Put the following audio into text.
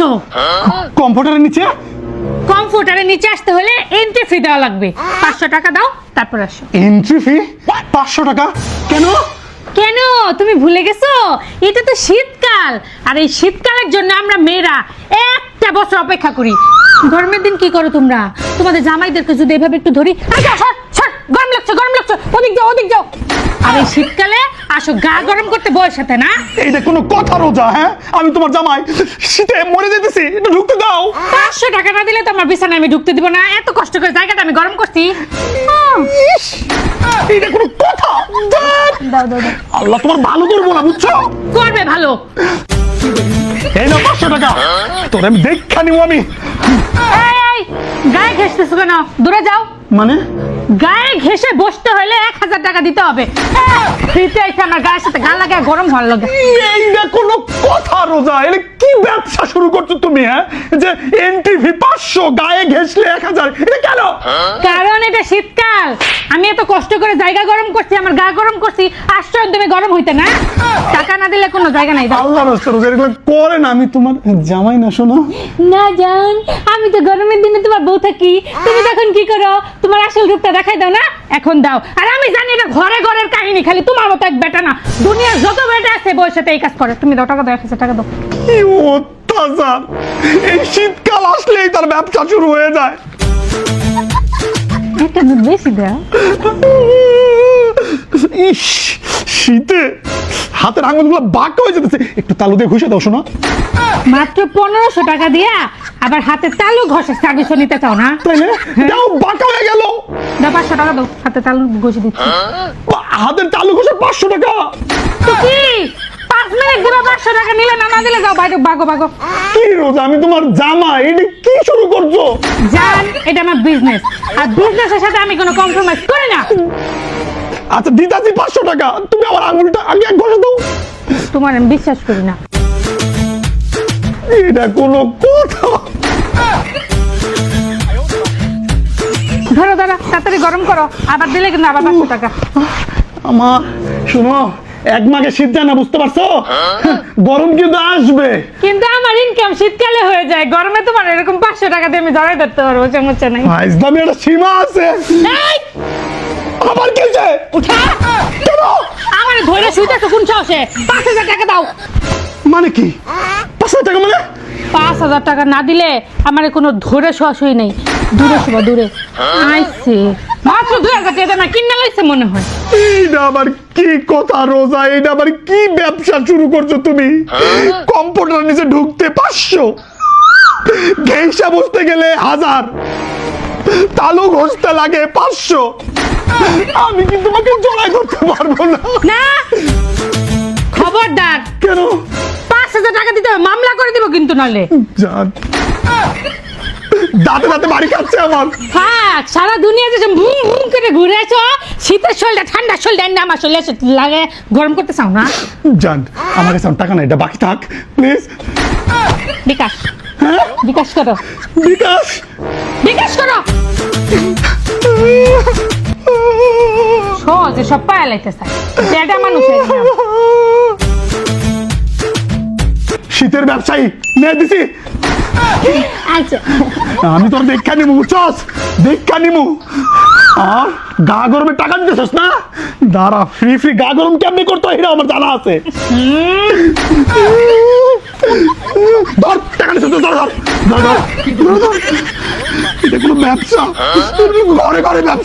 আসছো কম্পিউটারের নিচে? কমফোর্টারের নিচে আসতে হলে এন্ট্রি ফি দেওয়া লাগবে। পাঁচশো টাকা দাও তারপর আসো। এন্ট্রি ফি পাঁচশো টাকা? কেন? কেন? তুমি ভুলে গেছো? এটা তো শীতকাল। আর এই শীতকালের জন্য আমরা মেয়েরা একটা বছর অপেক্ষা করি। গরমের দিন কি করো তোমরা? তোমাদের জামাইদেরকে যদি এভাবে একটু ধরি সর, সর, গরম লাগছে গরম লাগছে। ওদিক যাও ওদিক যাও। আর শীতকালে আসো গা গরম করতে বয়স সাথে না? এইটা কোনো কথা রোজা হ্যাঁ? আমি তোমার জামাই। শীতে মরে যেতেছি একটু ঢুকতে দাও। পাঁচশো টাকা না দিলে তোমার বিছানায় আমি ঢুকতে দিব না। এত কষ্ট করে জায়গাটা আমি গরম করছি। ইস, এইটা কোনো কথা? ধ্যাৎ। দাও দাও দাও। আল্লাহ তোমার ভালো করব না বুঝছ? করবে ভালো। এই না পাঁচশো টাকা। তোর আমি দেখা নিব আমি। এই, এই, গায়ে ঘেসতেছো কেন? দূরে যাও। মানে? গায়ে ঘেসে বসতে হলে এক হাজার টাকা দিতে হবে। এসে আমার গায়ের সাথে গা লাগে গরম ভালো লাগে। কোনো কথা রোজা এটা কি ব্যবসা শুরু করছ তুমি হ্যাঁ? যে পাঁচশো গায়ে ঘেসলে এক হাজার। এটা কেন? কারণ এটা শীতকাল। আমি এত কষ্ট করে জায়গা গরম করছি আমার গা গরম করছি আশ্চর্য তুমি গরম হইতে না? টাকা না দিলে কোনো জায়গা নাই আল্লাহ রস্ত রোজা এগুলো করে না আমি তোমার জামাই না শোনো। না জান আমি তো গরমের দিনে তোমার বউ থাকি। তুমি তখন কি করো? তোমার আসল রূপটা দেখাই দাও না? এখন দাও। আর আমি জানি এটা ঘরে ঘরের কাহিনী খালি তোমার মতো এক বেটা না। দুনিয়ার যত বেটা আছে বউয়ের সাথে এই কাজ করে। তুমি দাও টাকা দাও এক হাজার টাকা দাও। কি অত্যাচার এই শীতকাল আসলেই তার ব্যবসা শুরু হয়ে যায়। একটা দুধ বেশি দাও ইস শীতে হাতের আঙুলগুলো বাঁকা হয়ে যেতেছে। একটু তালু দিয়ে ঘুষে দাও শোনো। মাত্র পনেরোশো টাকা দিয়া আবার হাতে তালু ঘষে সার্ভিসও নিতে চাও না? তাইলে? দাও বাঁকা হয়ে গেল। দাও পাঁচশো টাকা দাও হাতে তালু ঘষে দিচ্ছি। হাতের তালু ঘষে পাঁচশো টাকা। তো কি? পাঁচ মিনিট পাঁচশো টাকা নিলে না না দিলে যাও বাইরে বাগো বাগো। কি রোজা আমি তোমার জামা এটা কি শুরু করছ? জান এটা আমার বিজনেস আর বিজনেসের সাথে আমি কোনো কম্প্রোমাইজ করি না। আচ্ছা দিতাছি পাঁচশো টাকা। তুমি আমার আঙুলটা আগে এক ঘষে দাও। তোমার আমি বিশ্বাস করি না। এটা কোনো কথা। ধরো ধরো তাড়াতাড়ি গরম করো আবার দিলে কিন্তু আবার পাঁচশো টাকা। আমার শোনো এক মাকে শীত যায় না বুঝতে পারছ? গরম কিন্তু আসবে। কিন্তু আমার ইনকাম শীতকালে হয়ে যায় গরমে তোমার এরকম পাঁচশো টাকা দিয়ে আমি জড়াই ধরতে পারব সমস্যা নাই। ইসলামী একটা সীমা আছে। উঠা! কেন? আমার ধরে শুইতেছো কোন সাহসে? পাঁচ হাজার টাকা দাও। মানে কি? পাঁচশো টাকা মানে? পাঁচ হাজার টাকা না দিলে আমার কোনো ধরে শোয়াশই নেই। দূরে শোবা দূরে। আইসে। মাত্র দুই হাজার টাকা না কিনে লাইছে মনে হয়। এইটা আবার কি কথা রোজা এইটা আবার কি ব্যবসা শুরু করছ তুমি? কম্পিউটার নিচে ঢুকতে পাঁচশো। ঘেঁষা বসতে গেলে হাজার। তালু ঘষতে লাগে পাঁচশো। আমি কিন্তু তোমাকে জড়াই করতে পারব না? না! খবরদার। কেন? দিতে হবে মামলা করে দিব কিন্তু নালে দাঁতে দাঁতে বাড়ি খাচ্ছে আমার। সারা দুনিয়া যে ভুম ভুম করে ঘুরে আছো শীতের শরীরটা ঠান্ডা শরীরটা আমার শরীরে লাগে গরম করতে চাও না? জান আমার কাছে টাকা নাই এটা বাকি থাক প্লিজ বিকাশ। হ্যাঁ? বিকাশ করো। বিকাশ। বিকাশ করো। সহজে সব পায়া লাইতে চায় বেটা মানুষ শীতের ব্যবসায়ী। নিয়ে দিছি। আচ্ছা। আমি তোর দেখা নিমু বুঝছস? দেখা নিমু। আর গা গরমে টাকা দিতেছস না? দাঁড়া ফ্রি ফ্রি গা গরম কেমনি করতে এটা আমার জানা আছে। ধর টাকা নিতেছস ধর ধর। ধর ধর। ধর ধর। এটা কোনো ব্যবসা। ঘরে ঘরে ব্যবসা।